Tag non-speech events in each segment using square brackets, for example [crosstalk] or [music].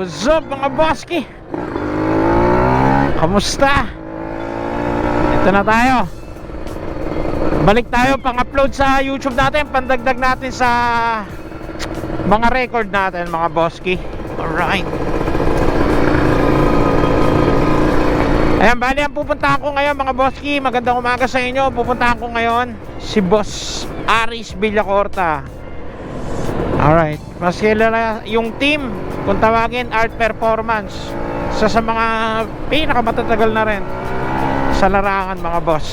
what's up mga boski? Kamusta? Ito na tayo. Balik tayo pang-upload sa YouTube natin, pandagdag natin sa mga record natin mga boski. Alright. Ayan, bali ang pupuntahan ko ngayon mga boski. Magandang umaga sa inyo. Pupuntahan ko ngayon si Boss Aris Villacorta. Alright. Mas kilala yung team kung tawagin Art Performance. Sa sa mga pinakamatagal na rin sa larangan mga boss.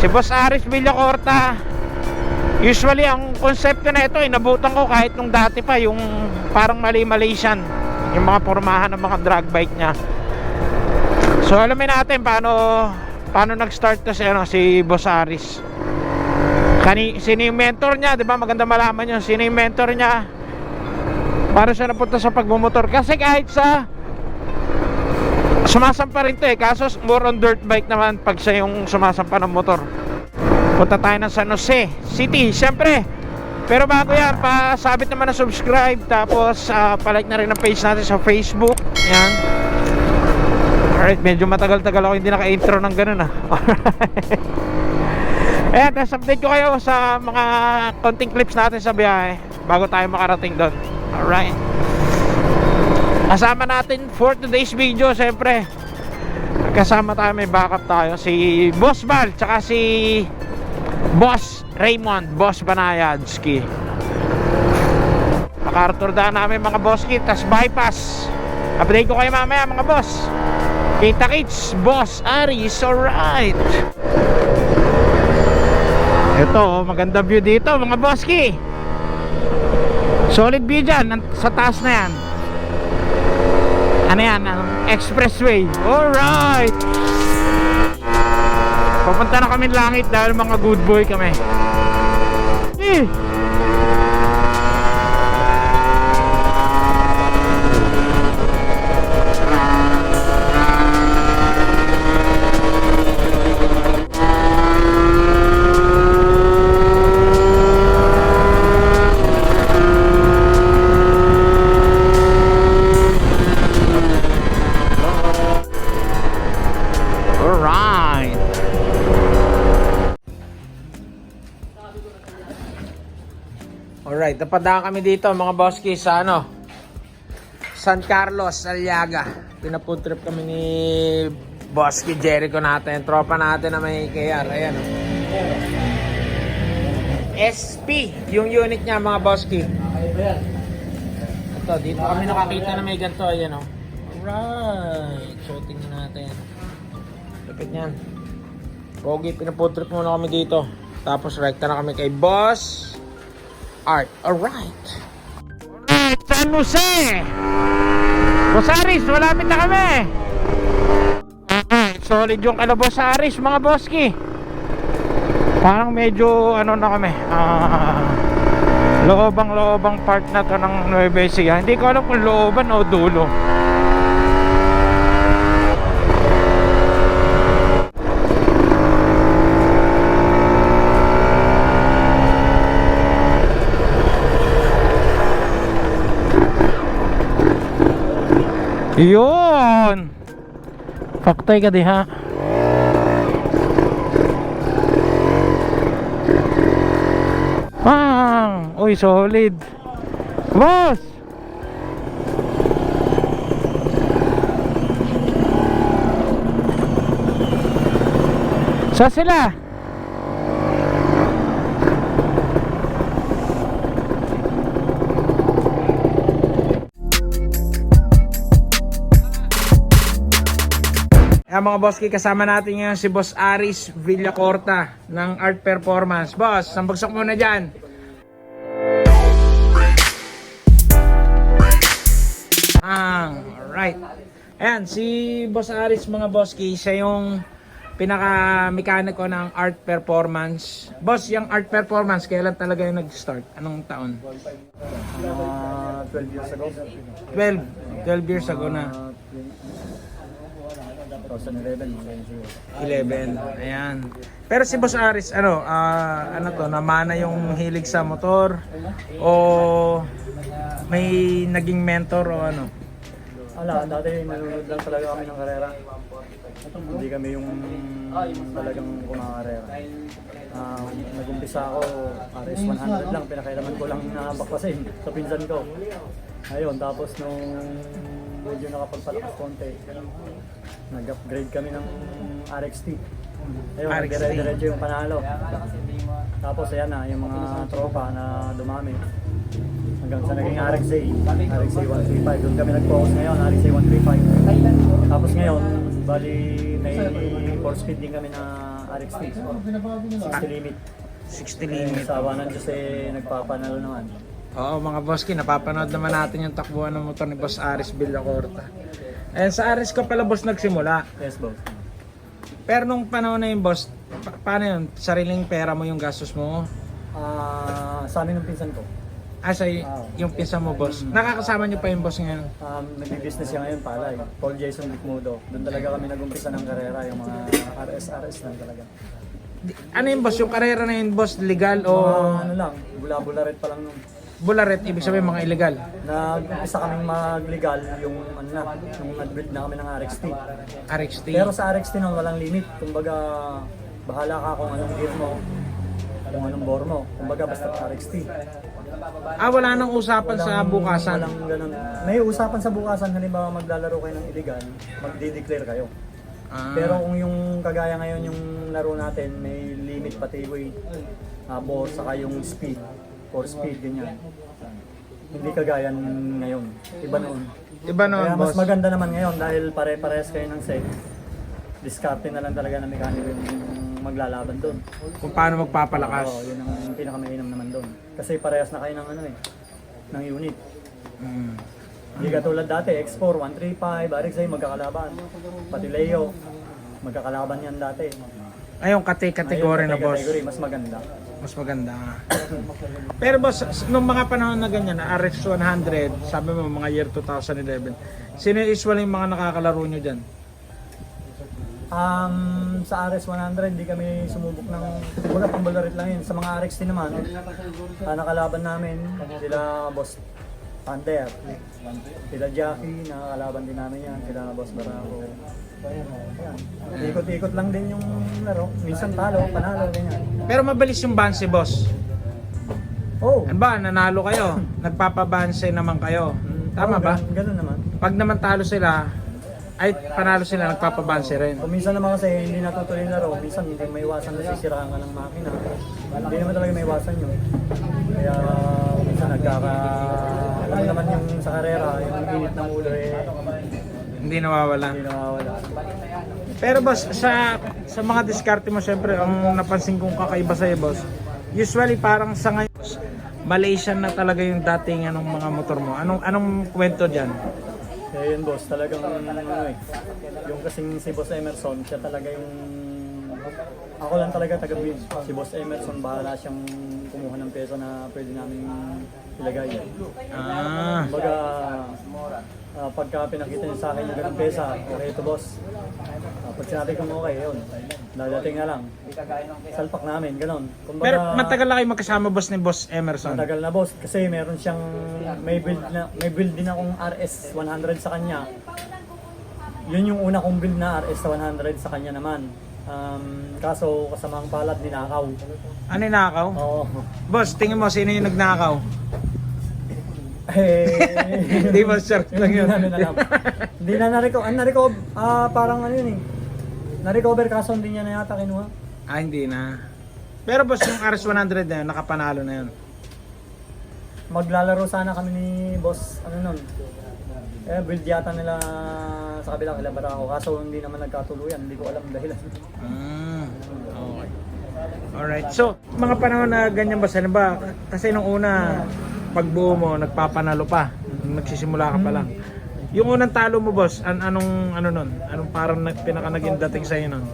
Si Boss Aris Villacorta Usually ang konsepto na ito inabutan ko kahit nung dati pa yung parang mali Malaysian yung mga pormahan ng mga drag bike niya. So alamin natin paano paano nag-start kasi ano si Boss Aris. Kani sino yung mentor niya, 'di ba? Maganda malaman 'yon. Sino yung mentor niya? Para siya napunta sa pagmumotor. Kasi kahit sa sumasampa rin to eh. Kaso more on dirt bike naman pag siya yung sumasampa ng motor. Punta tayo ng San Jose City syempre. Pero bago yan pasabit naman na subscribe. Tapos uh, palike na rin ang page natin sa Facebook. Yan. Alright medyo matagal-tagal ako hindi naka-intro ng ganun ah [laughs] ayan tapos update ko kayo sa mga konting clips natin sa biyahe bago tayo makarating doon. Alright. Kasama natin for today's video Siyempre Kasama tayo may backup tayo. Si Boss Val Tsaka si Boss Raymond Boss Banayadski. Makartor daan namin mga bosski Tas bypass. Update ko kayo mamaya mga boss. Kita kits Boss Aris Alright Ito maganda view dito mga bosski Solid view dyan Sa taas na yan ano yan, expressway. Alright! Papunta na kami langit dahil mga good boy kami. Eh! Napadaan kami dito mga boski sa ano San Carlos, Aliaga. Pinafood trip kami ni Boski Jericho natin Tropa natin na may KR Ayan oh. SP Yung unit niya mga boski Ito, dito kami nakakita na may ganito Ayan oh. Alright So tingnan natin. Lapit niyan. Pogi, pinafood trip muna kami dito. Tapos rekta na kami kay Boss Art. Alright. Alright, San Jose! Bosaris, malapit na kami! Alright, solid yung kala Bosaris, mga boski. Parang medyo, ano na kami, ah... loobang-loobang part na to ng Nueva Ecija. Hindi ko alam kung looban o dulo. Yun! Paktay ka diha. Pang! Uy, solid. Boss! Sa sila? Ayan mga boss, kasama natin ngayon si Boss Aris Villacorta ng Art Performance. Boss, sambagsak muna dyan. Ah, alright. Ayan, si Boss Aris mga boss, siya yung pinaka-mekaniko ng art performance. Boss, yung art performance, kailan talaga yung nag-start? Anong taon? Mga 12 years ago. 12. 12 years ago na. 2011, mga ganyan siguro. 11. Ayan. Pero si Boss Aris, ano, ah, ano to, namana yung hilig sa motor o may naging mentor o ano? Wala, dati nanonood lang talaga kami ng karera. Hindi kami yung talagang kumakarera. Ah, nag-umpisa ako, RS 100 lang, pinakailaman ko lang na baklasin sa pinsan ko. Ayun, tapos nung medyo nakapagpalakas konti, nag-upgrade kami ng RXT. Ayun, RXT. dire-diretso yung panalo. Tapos ayan na, yung mga tropa na dumami. Hanggang sa naging RXA, RXA 135. Doon kami nag-focus ngayon, RXA 135. Tapos ngayon, bali may 4 speed din kami na RXT. 60 limit. 60 limit. Sa 100 kasi nagpapanalo naman. Oo mga boski, napapanood naman natin yung takbuhan ng motor ni Boss Aris Villacorta. And sa Aris ka pala boss nagsimula. Yes, boss. Pero nung panahon na yun boss, pa- paano yun? Sariling pera mo yung gastos mo? Ah, sa amin ng pinsan ko. Ah, sa y- yung pinsa mo boss. Nakakasama niyo pa yung boss ngayon? Um, nagbi-business siya ngayon palay. Paul Jason Bicmudo. Doon talaga kami nag-umpisa ng karera, yung mga RS-RS lang talaga. Di- Ano yung boss? Yung karera na yun boss, legal o Mga ano lang, bula-bula rin pa lang nung bularet? Ibig sabihin mga illegal? nag-umpisa kaming mag-legal yung ano na, yung nag-build na kami ng RXT. RXT? Pero sa RXT nung walang limit, kumbaga bahala ka kung anong gear mo, kung anong bore mo, kumbaga basta RXT. Ah, wala nang usapan sa bukasan. Walang ganun. May usapan sa bukasan, halimbawa maglalaro kayo ng illegal, magdi-declare kayo. Ah, Pero kung yung kagaya ngayon yung laro natin, may limit pati weight, uh, bore, saka yung speed, for speed, ganyan. Hindi kagaya nung ngayon. Iba noon. iba naman Kaya boss. mas maganda naman ngayon dahil pare-parehas kayo ng set. Diskarte na lang talaga ng mekaniko yung maglalaban doon. Kung paano magpapalakas. Oo, yun ang pinakamainam naman doon. Kasi parehas na kayo ng ano eh, ng unit. Mm. Hindi katulad dati, X4, 135, RXA magkakalaban. Pati Leo, magkakalaban yan dati. Ayun, kate kategory na Ngayon, boss. Category, mas maganda. Mas maganda. Pero boss, nung mga panahon na ganyan, na RX 100, sabi mo mga year 2011, sino usually yung mga nakakalaro nyo dyan? Um, sa RS 100, hindi kami sumubok ng wala pang balarit lang yun. Sa mga RXT naman, ah, nakalaban namin, sila Boss Panther, sila Jackie, nakakalaban din namin yan, sila Boss Barako. Ikot-ikot lang din yung laro. Minsan talo, panalo, ganyan. Pero mabilis yung banse boss. Oh! Ano ba, nanalo kayo, [laughs] nagpapabanse naman kayo. Tama Oo, ba? ganun- Ganun naman. Pag naman talo sila, ay panalo sila, nagpapabanse rin. Kung minsan naman kasi hindi natutuloy yung laro, minsan hindi may iwasan na sisiraan ka ng makina. Hindi naman talaga may iwasan yun. Kaya minsan nagkaka... Alam naman yung sa karera, yung init ng ulo eh, Hindi nawawala. hindi nawawala. Pero boss, sa sa mga diskarte mo, syempre, ang napansin kong kakaiba sa'yo, boss, usually parang sa ngayon, boss, Malaysian na talaga yung dating anong mga motor mo. Anong anong kwento diyan? Kaya yun boss, talagang ano eh, yung kasing si Boss Emerson, siya talaga yung... Ako lang talaga taga-build. Si Boss Emerson, bahala siyang kumuha ng pesa na pwede namin ilagay. Ah, Kumbaga, ah, pagka pinakita niya sa akin yung ganung pesa, okay ito boss. Ah, pag sinabi kong okay, yun. Dadating na lang. Salpak namin, ganun. Kumbaga, pero matagal na kayo magkasama boss ni Boss Emerson. matagal na boss. Kasi meron siyang, may build, na, may build din akong RS 100 sa kanya. Yun yung una kong build na RS 100 sa kanya naman. Um, kaso kasamang palad ninakaw. Ano yung nakaw? Oo. Boss, tingin mo sino yung nagnakaw? Eh, Hindi boss, short lang yun. Hindi namin alam. Hindi na na-recover. Ang na-recover, ah, parang ano yun eh. Na-recover kaso hindi niya na yata kinuha. Ah, hindi na. Pero boss, yung RS100 na yun, nakapanalo na yun. Maglalaro sana kami ni boss, ano nun. Eh, build yata nila sa kabilang kila Barako. Kaso hindi naman nagkatuluyan. Hindi ko alam dahilan. Mm, okay. Alright. So, mga panahon na ganyan ba? Ano ba? Kasi nung una, pagbuo mo, nagpapanalo pa. Nagsisimula ka pa lang. Yung unang talo mo, boss, an anong ano nun? Anong parang na, pinaka naging dating sa'yo nun?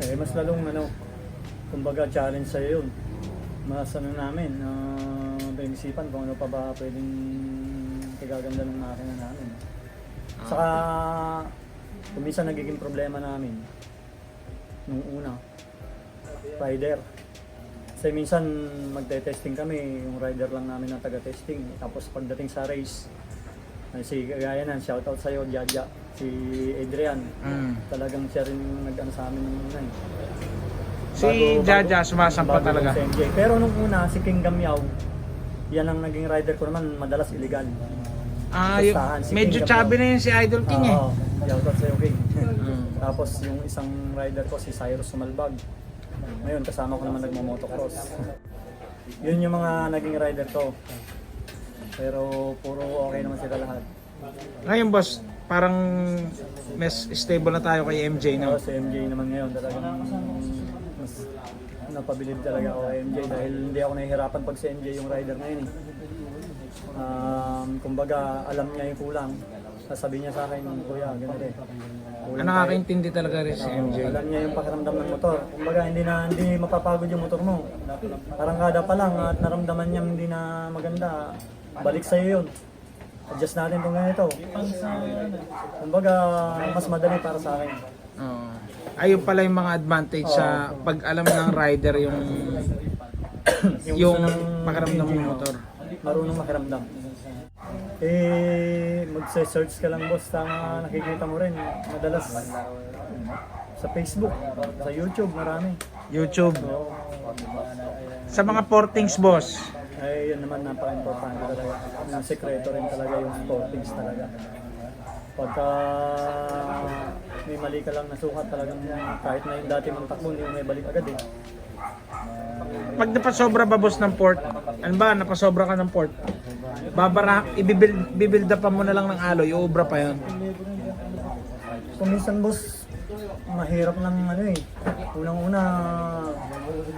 Eh, mas lalong ano, kumbaga challenge sa'yo yun. Mas ano namin, uh, pinisipan kung ano pa ba pwedeng kagaganda ng makina namin. Saka, Kung minsan nagiging problema namin, nung una, rider. Kasi minsan magte-testing kami, yung rider lang namin ang taga-testing. Tapos pagdating sa race, ay si gaya nan, shoutout sa'yo, Jaja, si Adrian. Mm. Talagang siya rin yung nag-ano sa amin nung una eh. Si Bago- Jaja sumasampa talaga. si MJ. Pero nung una, si King Gamyaw, yan ang naging rider ko naman, madalas illegal. Ah, yung, si medyo King chubby na yun si Idol King eh. Oo, shoutout sa'yo, King. Mm. [laughs] Tapos yung isang rider ko, si Cyrus Sumalbag. Ngayon, kasama ko naman nagmo-motocross. [laughs] Yun yung mga naging rider ko. Pero puro okay naman sila lahat. Ngayon boss, parang mas stable na tayo kay MJ Pero no? si MJ naman ngayon talagang mas napabilib talaga ako kay MJ dahil hindi ako nahihirapan pag si MJ yung rider ngayon eh. Um, kumbaga, alam niya yung kulang. Sasabihin niya sa akin, kuya, ganito eh. Tayo." nakakaintindi talaga rin si MJ. alam niya yung pakiramdam ng motor. Kumbaga, hindi na hindi mapapagod yung motor mo. Parang kada pa lang at naramdaman niya hindi na maganda, balik sa yun. Adjust natin itong ganito. Kumbaga, mas madali para sa akin. Oo. Ayun pala yung mga advantage sa pag alam ng rider [coughs] yung yung, gusto ng pakiramdam ng motor. Marunong makiramdam. Eh, magse-search ka lang boss, tama nakikita mo rin. Madalas sa Facebook, sa YouTube, marami. YouTube. Oo. Sa mga portings boss, Ay, yun naman napaka-importante talaga. Yung sekreto rin talaga yung sportings talaga. Pagka may mali ka lang nasukat talagang kahit na yung dati mong takbo, hindi mo may balik agad eh. pag napasobra ba boss ng port, ano ba, napasobra ka ng port, babara, ibibuild, bibuild up pa mo na lang ng alloy, uubra pa yun. Kung minsan boss, mahirap ng ano eh. Unang-una,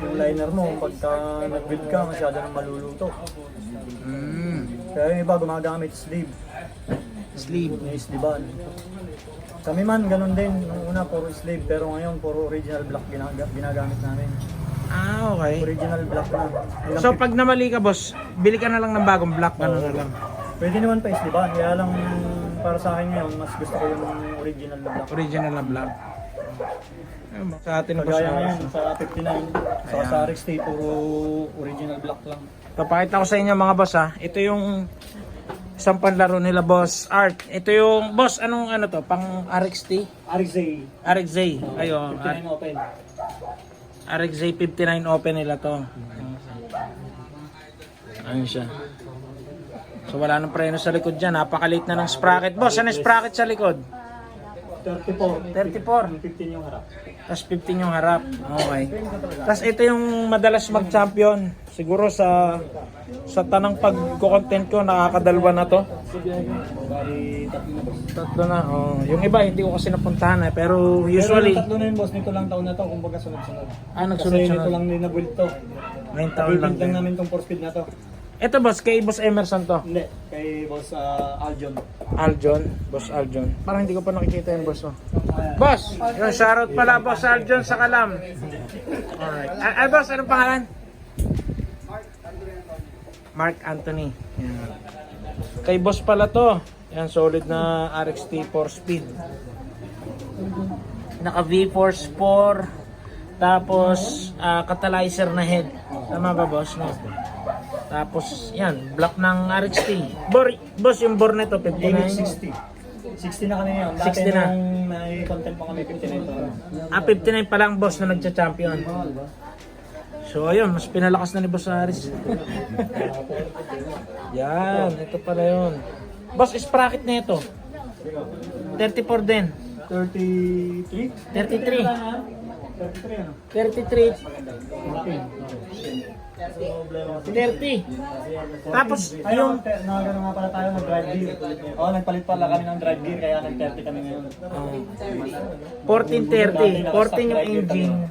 yung liner mo, pagka nag-build ka, masyado nang maluluto. Mm. Kaya yung iba gumagamit sleeve, Sleeve. may sleevean. Kami man, ganun din. Nung una, puro sleeve, pero ngayon, puro original ginaga- ginagamit namin. Ah, okay. Original block na. Ilang So pag namali ka boss, bili ka na lang ng bagong block, gano'n na lang. Pwede naman pa isliban, kaya lang para sa akin ngayon, mas gusto ko yung original na block. Original na block. Ayun, Sa atin boss. Kagaya na- ngayon, sa 59, sa Ayan. sa RXT, puro original block lang. Papakita ko sa inyo mga boss ha. Ito yung isang panlaro nila boss Art. Ito yung boss anong ano to? Pang RXT? RXZ, RXZ. Ayun. 59 open. RXZ 59 open nila to. Ayun siya. So wala nang preno sa likod dyan. Napakalit na ng sprocket. Boss, ano sprocket sa likod? 34. 34. 15 yung harap. Tapos 15 yung harap. Okay. Tapos ito yung madalas mag-champion. Siguro sa sa tanang pag-content ko, nakakadalwa na to. Tatlo na na. Oh. Yung iba, hindi ko kasi napuntahan eh. Pero Usually, usually, tatlo na yun boss, nito lang taon na to, kumbaga sunod-sunod. ah, Kasi nagsunod-sunod. nito lang din na-build to. Ngayon taon lang Build lang namin tong 4 speed na to. Ito boss, kay Boss Emerson to. Hindi, kay boss ah, Aljon. Aljon. Boss Aljon. Parang hindi ko pa nakikita yung boss. Oh. Boss! Yung shoutout pala, Boss Aljon sa Kalam. Alright. Ah, ah, boss, anong pangalan? Mark Anthony. Yan. Kay boss pala to. Yan, solid na RXT 4 speed. Naka V-Force 4. Tapos, ah, catalyzer na head. Tama ba, boss? No? Tapos, yan, block ng RXT. Bor, boss, yung bore nito, 59. 60. 60 na kami ngayon. 60 na. nung may content pa kami, 59 to. Ah, 59 pa lang, boss, na nagcha-champion. So, ayun, mas pinalakas na ni Boss Aris. [laughs] yan, ito pala yun. Boss, sprocket na ito. 34 din. 33? 33. 33 ano? 33. 30. 30. Tapos, yung... nagano nga pala tayo mag-drive gear. Oo, oh, nagpalit pala kami ng drive gear kaya nag-30 kami ngayon. Oh, 1430. 14 yung engine.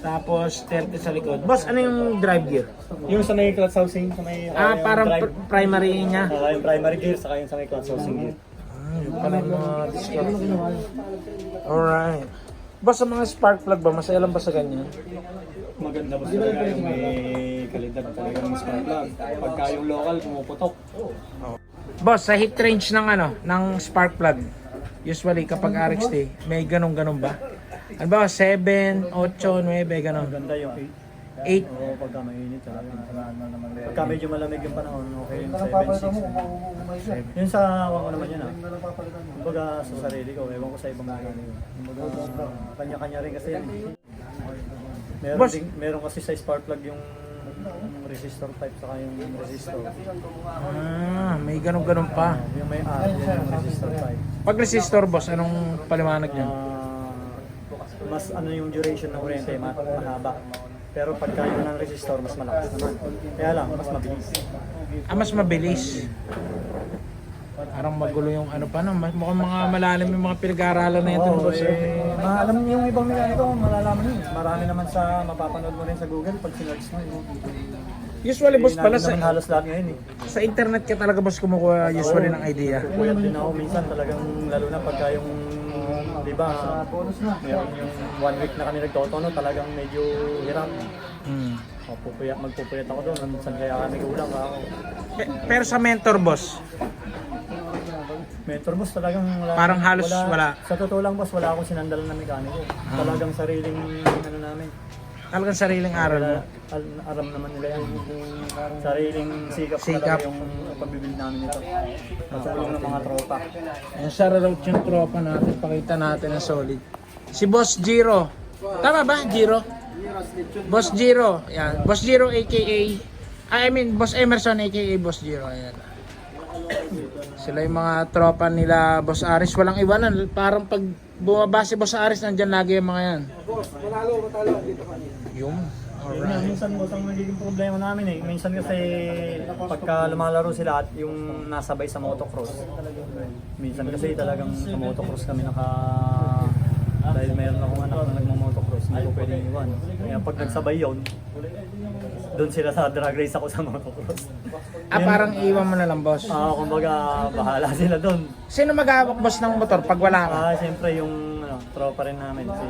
Tapos 30 sa likod. Boss, ano yung drive gear? Yung sa may clutch housing, sa may Ah, yung parang drive, pr- primary niya. Ah, yung primary gear, saka yung sa may clutch housing gear. Ah, yung pala yung mga discount. Alright. Boss, sa mga spark plug ba? Masaya lang ba sa ganyan? Maganda ba talaga yung may kalidad talaga ng spark plug. Pagka yung local, pumuputok. Boss, sa heat range ng ano, ng spark plug. Usually kapag RXT, may ganun-ganun ba? Ano ba, 7, 8, 9, ganun. Maganda yung 8. 8. Oo, pagka mainit talaga. Pagka medyo malamig yung panahon, okay yung 7, 6. Yun sa awan ko naman yun ah. Kumbaga sa sarili ko, ewan ko sa ibang mga yun. Kumbaga kanya-kanya rin kasi yun. Meron, Boss. ding, meron kasi sa spark plug yung yung resistor type saka yung resistor. Ah, may ganun-ganun pa. Yung may R, yun yung resistor type. Pag resistor, boss, anong paliwanag niyan? Ah, mas ano yung duration ng kuryente, ma- mahaba. Pero pagka yun ng resistor, mas malakas naman. Kaya lang, mas mabilis. Ah, mas mabilis. Parang magulo yung ano pa no, mas- mukhang mga malalim yung mga pinag-aaralan na ito, Oo, boss. eh. eh, maalam niyo yung ibang mekaniko, malalaman niyo. Marami naman sa mapapanood mo rin sa Google pag sinerge mo. Yung, Usually, boss, pala naman sa, halos lahat ngayon eh. sa internet ka talaga, boss, kumukuha usually ng idea. Puyat din ako minsan talagang lalo na pagka yung di ba meron yung one week na kami nagtotono talagang medyo hirap. Hmm. O, pupuyat, magpupuyat ako doon. Saan kaya kami kulang ako. Pe- Pero sa mentor, boss, Mentor boss talagang wala. Parang halos wala. Sa totoo lang boss, wala akong sinandalan na mekaniko. Talagang sariling ano namin. Talagang sariling aral mo. Al, aram naman nila yan. Sariling sikap, Sikap. talaga yung pagbibuild namin ito. Matulong ng mga tropa. Yung shoutout yung tropa natin, pakita natin na solid. Si Boss Giro. Tama ba, Giro? Boss Giro. Yan. Boss Giro aka I mean, Boss Emerson aka Boss Giro. Ayan. Sila yung mga tropa nila Boss Aris. Walang iwanan. Parang pag bumaba si Boss Aris, nandyan lagi yung mga yan. Yung. Yun nga, minsan boss ang nagiging problema namin eh. Minsan kasi pagka lumalaro sila at yung nasabay sa motocross. Minsan kasi talagang sa motocross kami naka dahil mayroon akong anak na nagmamotocross, hindi ko pwedeng iwan. Kaya pag nagsabay yun, doon sila sa drag race ako sa motocross. Ah, parang iwan mo na lang, boss. Ah, kumbaga bahala [laughs] sila doon. Sino mag-hawak, boss, ng motor pag wala ka? Ah, siyempre yung ano, tropa rin namin si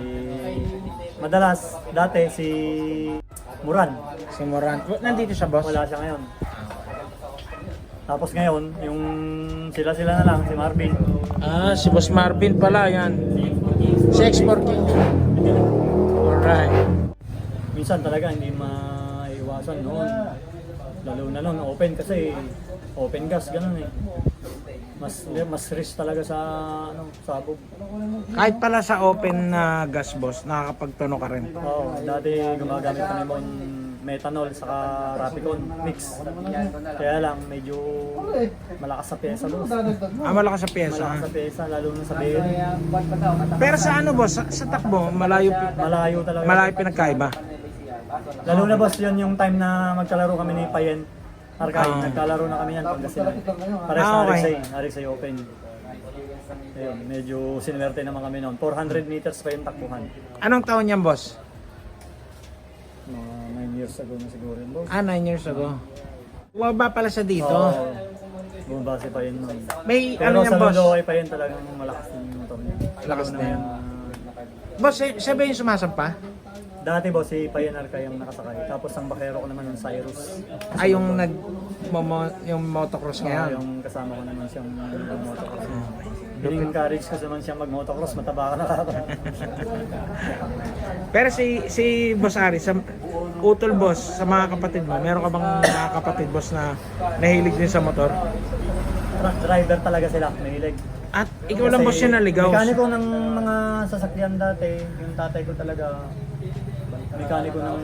Madalas dati si Muran. Si Moran. Nandito siya, boss? Wala siya ngayon. Tapos ngayon, yung sila-sila na lang, si Marvin. Ah, si Boss Marvin pala, yan. Si Export King. Alright. Minsan talaga hindi maiwasan noon. Lalo na noon, open kasi open gas, ganun eh. Mas mas risk talaga sa ano, sabog. Kahit pala sa open na gas, boss, nakakapagtono ka rin. Oo, dati gumagamit kami mo methanol saka Rapicon mix. Kaya lang medyo malakas sa pyesa boss. Ah, malakas sa pyesa. Malakas sa pyesa lalo na sa bearing. Pero sa ano, boss, sa, sa takbo, malayo, pi- Malayo talaga. malayo pinagkaiba. Lalo na boss, yun yung time na magkalaro kami ni Payen Arkay. Ah. Nagkalaro na kami yan Pangasinan. Pares Ah, na okay. Arisay, Arisay Open. Ayun, medyo sinwerte naman kami noon. 400 meters pa yung takbuhan. Anong taon yan, boss? Mga 9 years ago na siguro yun, boss. Ah, 9 years ago. Bumaba pala siya dito. Oo. Bumabase pa yun noon. May Pero ano yan, sa boss? Lolo ay pa yun talagang malakas yung motor niya. Malakas Lalo na ah, Boss, si- siya ba yung sumasampa? Dati boss, si Payen Arkay ang nakasakay. Tapos ang bakero ko naman ng Cyrus. Ay, yung nag momo, yung motocross Ah, ngayon. yung kasama ko naman siyang motocross. In-encourage ko naman siyang mag-motocross, mataba ka na. [laughs] Pero si si Boss Ari, sa utol boss, sa mga kapatid mo, meron ka bang mga kapatid boss na nahilig din sa motor? Truck driver talaga sila, mahilig. At ikaw lang boss yung naligaw. Mekaniko ng mga sasakyan dati, yung tatay ko talaga, mekaniko ng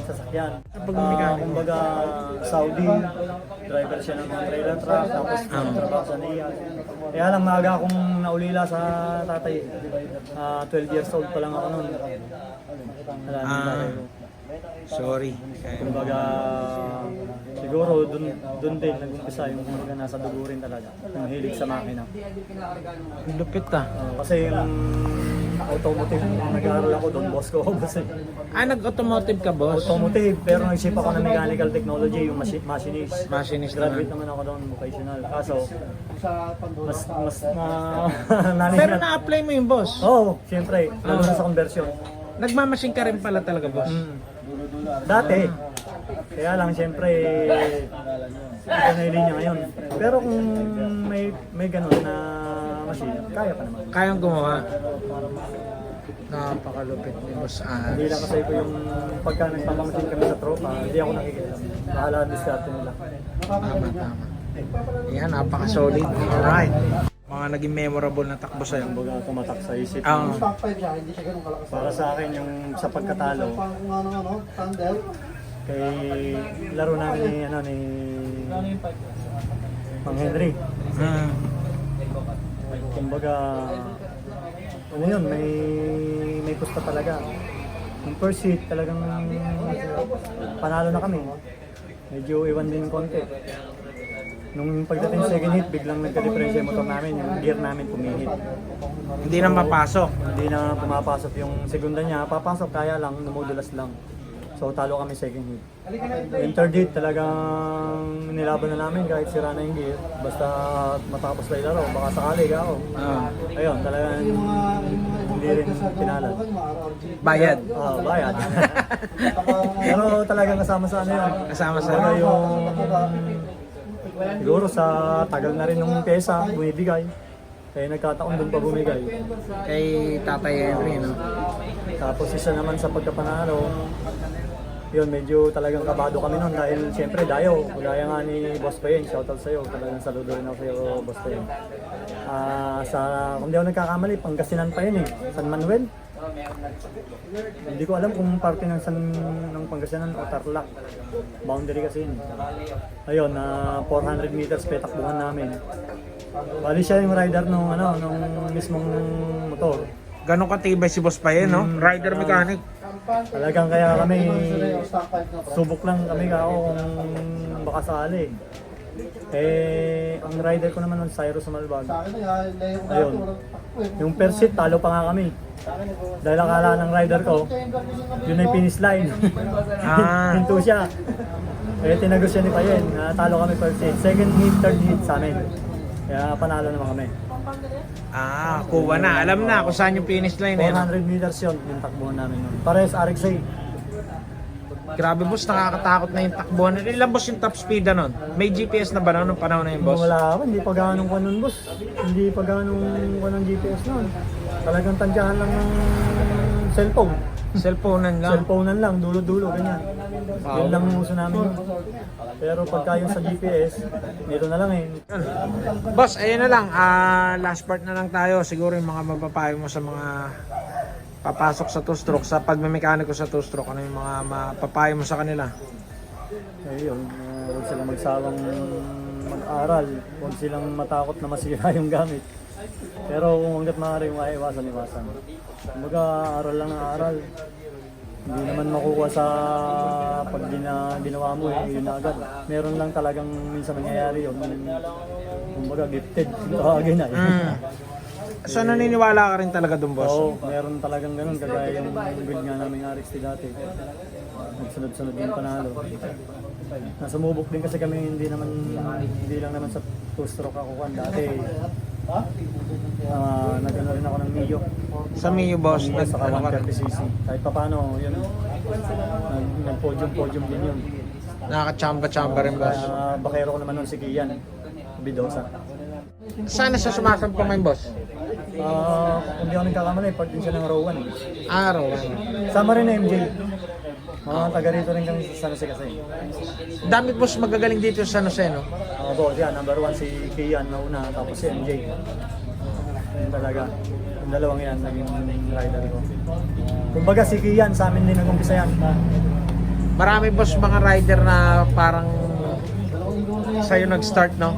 sasakyan. Kapag Ah, mekaniko. kumbaga, Saudi, driver siya ng trailer truck, tapos Ah. trabaho sa NIA. Kaya lang maaga akong naulila sa tatay. Ah, 12 years old pa lang ako noon. Wala Ah. ko. Sorry. Kumbaga, siguro dun, dun din nag-umpisa yung kumbaga nasa dugo rin talaga. Yung hilig sa makina. Lupit ah. Ah, kasi yung automotive, nag-aaral ako doon, boss ko kasi Ah, nag-automotive ka boss? automotive, pero nag-ship ako ng mechanical technology, yung machi- machinist. Machinist Graduate naman. naman ako doon, vocational. Kaso, mas, mas, na, [laughs] nanin Pero na-apply mo yung boss. Oo, oh, siyempre, lalo na sa conversion. Nagmamachine ka rin pala talaga boss. Mm. Dati. Kaya lang, siyempre, ito na yung linya ngayon. Pero kung may, may ganun na machine, kaya pa naman. Kayang gumawa. Napakalupit ni Boss Hindi lang kasi ko yung pagka nagpapamasin kami sa tropa, hindi ako nakikita. Bahala ang diskarte nila. Tama, tama. Yan, napaka-solid. Alright. Mga naging memorable na takbo sa'yo. Kumbaga tumatak sa isip. Ang Stock 5 siya, hindi siya ganun kalakas. Para sa akin yung sa pagkatalo, Pang kay laro namin ni ano ni Mang Henry. mm, Kumbaga ano yun, may may pusta talaga. Yung first hit talagang panalo na kami. Medyo iwan din konti. Nung pagdating sa second hit, biglang nagka-difference yung motor namin, yung gear namin pumihit. hindi na mapasok. Hindi na pumapasok yung segunda niya, papasok kaya lang, numudulas lang. So talo kami second hit. Yung third hit talagang nilaban na namin kahit sira na yung gear. Basta matapos na yung laro, baka sakali ako. Ah, Ayun, talagang hindi rin pinalad. bayad. Ah, bayad. [laughs] Pero talagang kasama sa ano yun. Kasama sa- Kumbaga yung siguro sa tagal na rin ng pesa, bumibigay. Kaya nagkataon doon pa bumigay. Kay Tatay Henry, no? Tapos isa naman sa pagkapanalo, yun, medyo talagang kabado kami noon dahil siyempre dayo, gaya nga ni Boss Payen, shoutout sa'yo, talagang saludo rin ako sa'yo, Boss Payen. Ah, sa, kung di ako nagkakamali, Pangasinan pa yun eh, San Manuel. Hindi ko alam kung parte ng San ng Pangasinan o Tarlac. Boundary kasi yun. Ayun, na 400 meters petakbuhan namin. Bali siya yung rider nung ano, nung mismong motor. Ganon katibay si Boss Payen, no? Rider mechanic. Talagang kaya kami Stock 5 na. subok lang kami ako kung baka sakali. Eh, ang rider ko naman ng Cyrus. Sa ko Ayun. Yung per seat, talo pa nga kami. Dahil akala ng rider ko, yun ay finish line. Ah. [laughs] Hinto siya. Eh, tinagos siya ni Payen. Ah, talo kami per seat. Second hit, third hit sa amin. Kaya panalo naman kami. Ah, kuha na. Alam na kung saan yung finish line, eh. no? 400 meters yun, yung takbuhan namin nun. Pares RXA. Grabe, boss. Nakakatakot na yung takbuhan. Ilan, boss, yung top speed na nun? May GPS na ba nun nung panahon na yun, boss? Wala ako, hindi pa ganong kanon boss. Hindi pa ganong kanong GPS noon. Talagang tandyahan lang ng cellphone. Cellphone lang. Cellphone lang, dulo-dulo, ganyan. Wow. Yun lang ang uso namin. Pero pagka yung sa GPS, dito na lang eh. Boss, ayun na lang. Ah, last part na lang tayo. Siguro yung mga mapapayo mo sa mga papasok sa two-stroke, sa pagmemekaniko sa two-stroke, ano yung mga mapapayo mo sa kanila? Eh yun, uh, huwag silang magsawang mag-aral. Huwag silang matakot na masira [laughs] yung gamit. Pero kung hanggat maaari, maiwasan, iwasan. Kumbaga, aral lang ng aral. Hindi naman makukuha sa pag gina, ginawa mo, eh, yun na agad. Meron lang talagang minsan nangyayari yun. Kumbaga, gifted. [laughs] Tawagin na. eh. Mm. So naniniwala ka rin talaga dun, boss? Oo, meron talagang ganun. Kagaya yung build nga namin RXT dati. Nagsunod-sunod yung panalo. Nasumubok din kasi kami hindi naman hindi lang naman sa two stroke ako kan dati. Ah, nagano rin ako ng Mio. Sa Mio, boss, Mio nag, sa ano ka 130cc. Kahit pa paano, yun. Nag, nag-podium-podium din yun. nakakachamba-chamba rin, boss. Ah, bakero ko naman nun si Kian. Bidosa. Sana sa sumasampa mo yung boss? Ah, kung di ako nagkakamali, part din siya ng row 1 eh. Araw. Sama rin na MJ. Mga taga rito rin kami sa San Jose kasi. Dami boss magagaling dito sa San Jose, no? Mga boss yan, number one si Kian na una, tapos si MJ. Yun talaga. Yung dalawang yan, naging rider ko. Kumbaga si Kian, sa amin din nag-umpisa yan. Marami boss mga rider na parang sa'yo nag-start, no?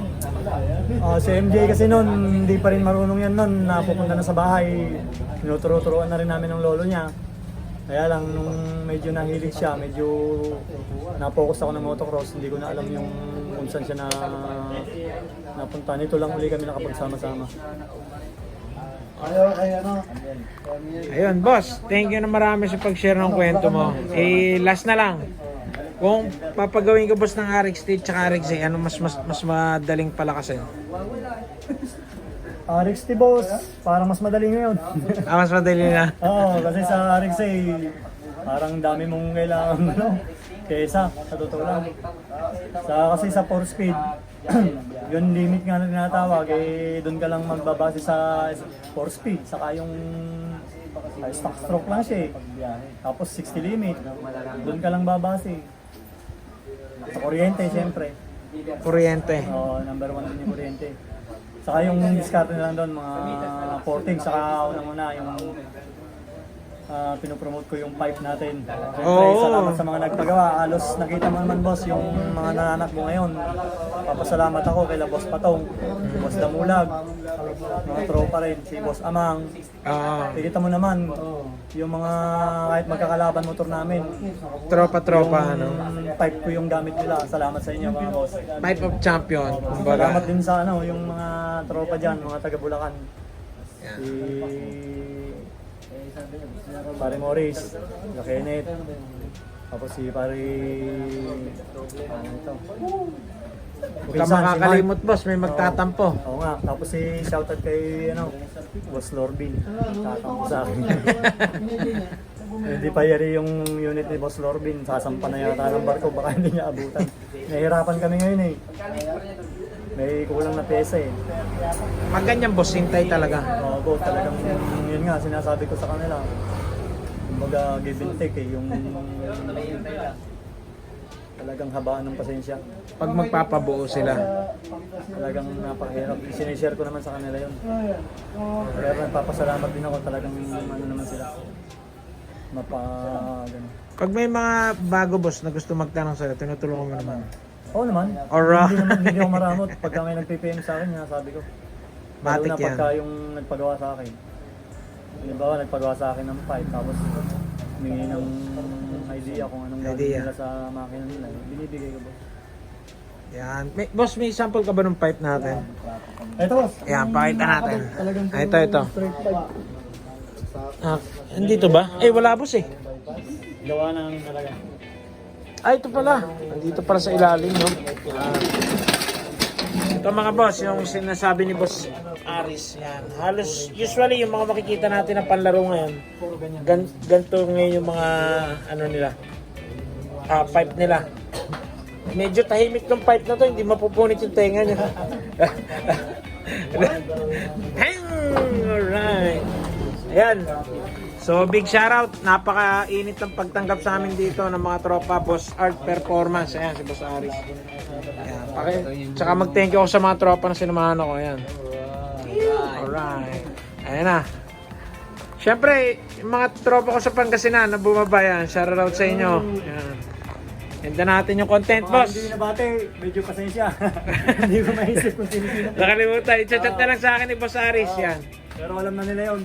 Ah, si MJ kasi noon, hindi pa rin marunong yan noon, napupunta na sa bahay. Tinuturo-turuan na rin namin ng lolo niya. Kaya lang, nung medyo nahilig siya, medyo napokus ako ng motocross, hindi ko na alam yung kung saan siya na napunta. Nito lang uli kami nakapagsama-sama. Ayun, boss. Thank you na marami sa pag-share ng kwento mo. Eh, last na lang. Kung papagawin ka boss ng RX-T tsaka RX-A, ano mas, mas, mas madaling palakasin? RXT boss, parang mas madali ngayon. [laughs] Ah, mas madali na. [laughs] Oo, kasi sa RXA, parang dami mong kailangan ano, kesa, sa totoo lang. Sa, kasi sa 4 speed, [clears throat] Yun limit nga na tinatawag, eh doon ka lang magbabase sa for speed, saka yung ay, stock stroke lang siya eh. Tapos 60 limit, doon ka lang babase. Sa kuryente, siyempre. Kuryente. Oo, number one din yung kuryente. Saka yung discard na lang doon, mga 14, saka unang-una yung ah, pinopromote ko yung pipe natin. Siyempre, Oo. salamat sa mga nagpagawa. Halos nakita mo naman boss yung mga nananakbo ngayon. Papasalamat ako kay Boss Patong, Boss Damulag, mga tropa rin, si Boss Amang. Ah, Nakikita mo naman yung mga kahit magkakalaban motor namin. tropa-tropa, ano. Pipe ko yung gamit nila. Salamat sa inyo mga boss. Type of champion, kumbaga. Salamat din sa ano, yung mga tropa dyan, mga taga Bulacan. Yan. Si Pare Morris, si Kenneth, tapos si Pare... Ano ito? Huwag ka makakalimot, boss. May magtatampo. Oo nga, tapos si shoutout kay ano, Boss Lorbin. Tatampo sa akin. [laughs] Hindi pa yari yung unit ni Boss Lorbin, sasampa na yata ng barko, baka hindi niya abutan. Nahihirapan kami ngayon eh. May kulang na pesa eh. Pag ganyan, boss, hintay talaga. Oo, bo, talagang yun nga, sinasabi ko sa kanila. Kumbaga, give and take eh, yung talagang habaan ng pasensya. Pag magpapabuo sila. Talagang napakahirap. Sinishare ko naman sa kanila yun. Kaya nagpapasalamat din ako talagang ano naman sila. Mapa, gano'n. Pag may mga bago, boss, na gusto magtanong sa'yo, tinutulungan mo naman. Oo naman. Alright. Hindi naman hindi ako maramot. Pagka may nag-PPM sa akin, sabi ko. Lalo Matik na yan. pagka yung nagpagawa sa akin. Halimbawa, nagpagawa sa akin ng pipe, tapos humingi ng idea kung anong Idea. gagawin nila sa makina nila. Binibigay ko boss. Yan. May, boss, may sample ka ba ng pipe natin? Ito boss. Yan, pakita natin. Talagang Ah, ito, ito. straight pipe. Ah, andito ba? Eh, wala, boss eh. Gawa na namin talaga. Ah, ito pala. Andito pala sa ilalim, no? Ah. Ito mga boss, yung sinasabi ni Boss Aris. Yan. Halos, usually, yung mga makikita natin na panlaro ngayon, gan ganito ngayon yung mga, ano nila, ah, pipe nila. Medyo tahimik tong pipe na to, hindi mapupunit yung tenga niya. [laughs] Alright. Ayan. So, big shoutout. Napaka-init ng pagtanggap sa amin dito ng mga tropa. Boss Art Performance. Ayan, si Boss Aris. Ayan. Paki, tsaka mag-thank you ako sa mga tropa na sinamahan ako. Ayan. Alright. Ayan na. Siyempre, yung mga tropa ko sa Pangasinan na bumaba yan. Shoutout sa inyo. Ayan. Ganda natin yung content, Mga boss. hindi nabate, medyo pasensya. [laughs] hindi ko maisip kung sino-sino. Nakalimutan. I-chat na lang sa akin ni Boss Aris. Yan. Pero alam na nila yun.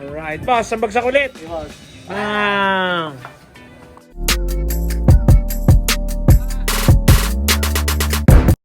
Alright, boss. Sambagsak ulit. Di ba? Ah,